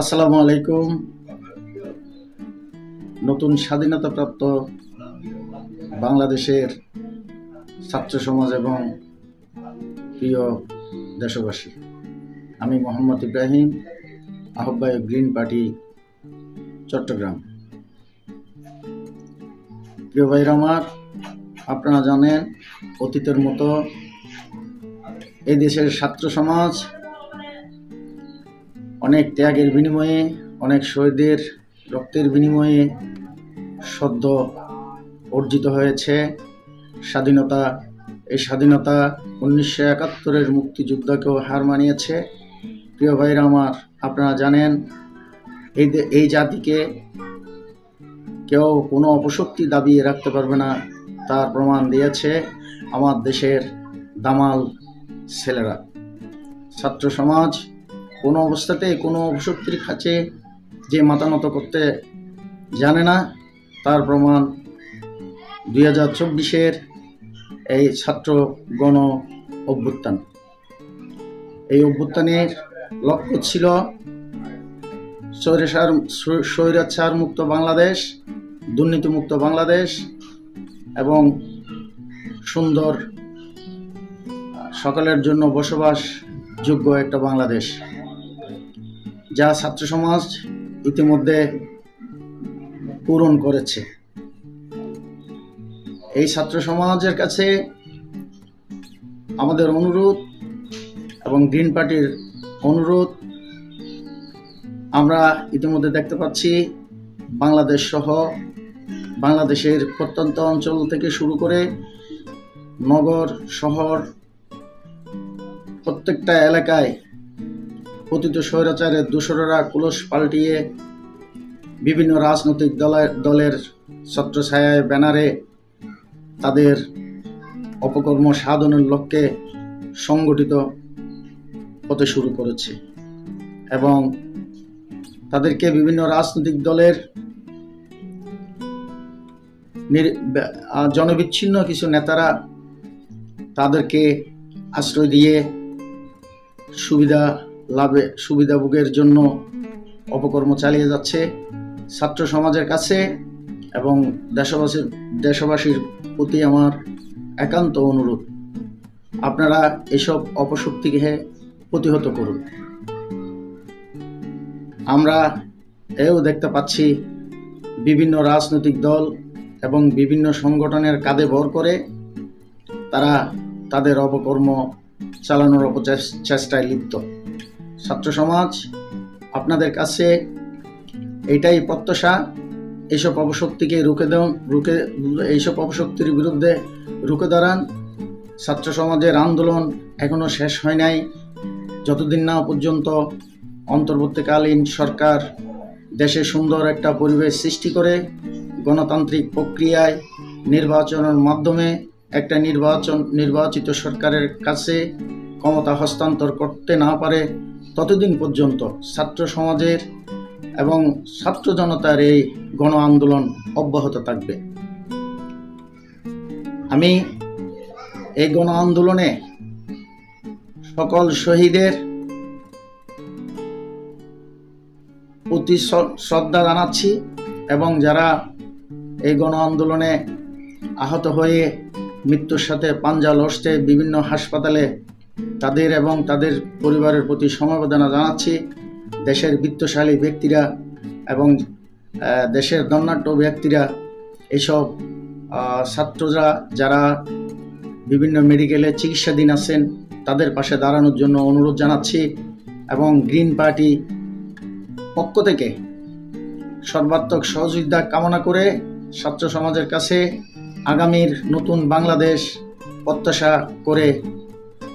আসসালামু আলাইকুম। নতুন স্বাধীনতাপ্রাপ্ত বাংলাদেশের ছাত্র সমাজ এবং প্রিয় দেশবাসী, আমি মোহাম্মদ ইব্রাহিম, আহ্বায়ক গ্রিন পার্টি, চট্টগ্রাম। প্রিয় ভাইরা আমার, আপনারা জানেন, অতীতের মতো এই দেশের ছাত্র সমাজ অনেক ত্যাগের বিনিময়ে, অনেক শহীদের রক্তের বিনিময়ে সদ্য অর্জিত হয়েছে স্বাধীনতা। এই স্বাধীনতা উনিশশো একাত্তরের মুক্তিযুদ্ধকেও হার মানিয়েছে। প্রিয় ভাইরা আমার, আপনারা জানেন, এই এই জাতিকে কেউ কোনো অপশক্তি দাবিয়ে রাখতে পারবে না, তার প্রমাণ দিয়েছে আমার দেশের দামাল ছেলেরা। ছাত্র সমাজ কোনো অবস্থাতে কোনো অপশক্তির কাছে যে মাথা নত করতে জানে না, তার প্রমাণ দুই হাজার চব্বিশের এই ছাত্র গণ অভ্যুত্থান। এই অভ্যুত্থানের লক্ষ্য ছিল স্বৈরাচার স্বৈরাচার মুক্ত বাংলাদেশ, দুর্নীতিমুক্ত বাংলাদেশ এবং সুন্দর সকলের জন্য বসবাস যোগ্য একটা বাংলাদেশ, যা ছাত্র সমাজ ইতিমধ্যে পূরণ করেছে। এই ছাত্র সমাজের কাছে আমাদের অনুরোধ এবং গ্রিন পার্টির অনুরোধ, আমরা ইতিমধ্যে দেখতে পাচ্ছি বাংলাদেশ সহ বাংলাদেশের প্রত্যন্ত অঞ্চল থেকে শুরু করে নগর, শহর প্রত্যেকটা এলাকায় পতিত স্বৈরাচারের দূষরেরা কুলস পাল্টিয়ে বিভিন্ন রাজনৈতিক দলের দলের ছত্রছায়ায় ব্যানারে তাদের অপকর্ম সাধনের লক্ষ্যে সংগঠিত হতে শুরু করেছে এবং তাদেরকে বিভিন্ন রাজনৈতিক দলের জনবিচ্ছিন্ন কিছু নেতারা তাদেরকে আশ্রয় দিয়ে সুবিধা লাভে সুবিধাভোগের জন্য অপকর্ম চালিয়ে যাচ্ছে ছাত্র সমাজের কাছে এবং দেশবাসীর দেশবাসীর প্রতি আমার একান্ত অনুরোধ। আপনারা এসব অপশক্তিকে প্রতিহত করুন। আমরা এও দেখতে পাচ্ছি বিভিন্ন রাজনৈতিক দল এবং বিভিন্ন সংগঠনের কাঁধে ভর করে তারা তাদের অপকর্ম চালানোর অপচেষ্টায় লিপ্ত। ছাত্র সমাজ, আপনাদের কাছে এটাই প্রত্যাশা এইসব অপশক্তিকে রুখে দেন রুখে, এইসব অপশক্তির বিরুদ্ধে রুখে দাঁড়ান। ছাত্র সমাজের আন্দোলন এখনও শেষ হয় নাই। যতদিন না পর্যন্ত অন্তর্বর্তীকালীন সরকার দেশে সুন্দর একটা পরিবেশ সৃষ্টি করে, গণতান্ত্রিক প্রক্রিয়ায় নির্বাচনের মাধ্যমে একটা নির্বাচন, নির্বাচিত সরকারের কাছে ক্ষমতা হস্তান্তর করতে না পারে ততদিন পর্যন্ত ছাত্র সমাজের এবং ছাত্র জনতার এই গণ আন্দোলন অব্যাহত থাকবে। আমি এই গণ আন্দোলনে সকল শহীদের প্রতি শ্রদ্ধা জানাচ্ছি এবং যারা এই গণ আন্দোলনে আহত হয়ে মৃত্যুর সাথে পাঞ্জা লড়ছে বিভিন্ন হাসপাতালে তাদের এবং তাদের পরিবারের প্রতি সমবেদনা জানাচ্ছি। দেশের বিত্তশালী ব্যক্তিরা এবং দেশের দণ্ডাঢ্য ব্যক্তিরা, এসব ছাত্ররা যারা বিভিন্ন মেডিকেলে চিকিৎসাধীন আছেন, তাদের পাশে দাঁড়ানোর জন্য অনুরোধ জানাচ্ছি এবং গ্রিন পার্টি পক্ষ থেকে সর্বাত্মক সহযোগিতা কামনা করে ছাত্র সমাজের কাছে আগামীর নতুন বাংলাদেশ প্রত্যাশা করে